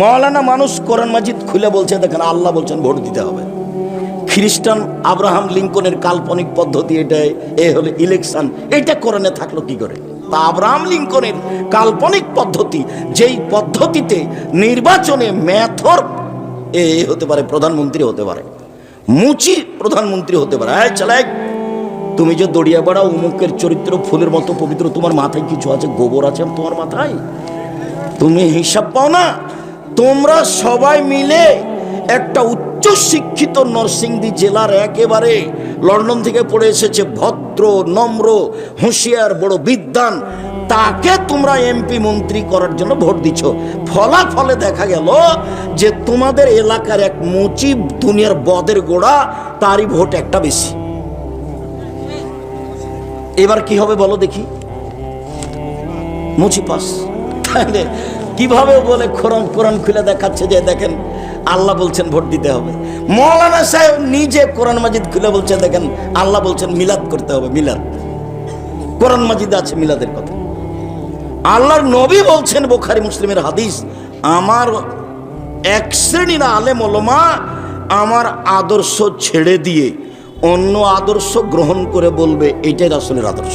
মৌলানা মানুষ কোরআন মাজিদ খুলে বলছে, দেখেন আল্লাহ বলছেন ভোট দিতে হবে। খ্রিস্টান আব্রাহাম লিঙ্কনের কাল্পনিক পদ্ধতি এটাই, এ হলো ইলেকশন এটা কোরআনে থাকল কি করে? তা আব্রাহাম লিঙ্কনের কাল্পনিক পদ্ধতি, যেই পদ্ধতিতে নির্বাচনে ম্যাথর এ হতে পারে প্রধানমন্ত্রী হতে পারে, মুচি প্রধানমন্ত্রী হতে পারে। হ্যাঁ চালাই তুমি যে দড়িয়া বেড়া উমুকের চরিত্র, ফুলের মতো পবিত্র, তোমার মাথায় কিছু আছে, গোবর আছে তোমার মাথায়? তুমি হিসাব পাও না? তোমরা সবাই মিলে একটা উচ্চ শিক্ষিত নরসিংদী জেলার একেবারে লন্ডন থেকে পড়ে এসেছে ভদ্র, নম্র, হুঁশিয়ার, বড় বিদ্বান। তাকে তোমরা এমপি মন্ত্রী করার জন্য ভোট দিচ্ছ। ফলাফলে দেখা গেল যে তোমাদের এলাকার এক মুচি দুনিয়ার বদের গোড়া, তারই ভোট একটা বেশি। এবার কি হবে বলো দেখি? মুচি পাস। কীভাবে বলে কোরআন কোরআন খুলে দেখাচ্ছে যে দেখেন আল্লাহ বলছেন ভোট দিতে হবে। মৌলানা সাহেব নিজে কোরআন মাজিদ খুলে বলছে, দেখেন আল্লাহ বলছেন মিলাদ করতে হবে, মিলাদ। কোরআন মাজিদ আছে মিলাদের কথা। আল্লাহর নবী বলছেন বোখারি মুসলিমের হাদিস, আমার এক শ্রেণির আলেম ওলমা আমার আদর্শ ছেড়ে দিয়ে অন্য আদর্শ গ্রহণ করে বলবে, এটাই রাসূলের আদর্শ।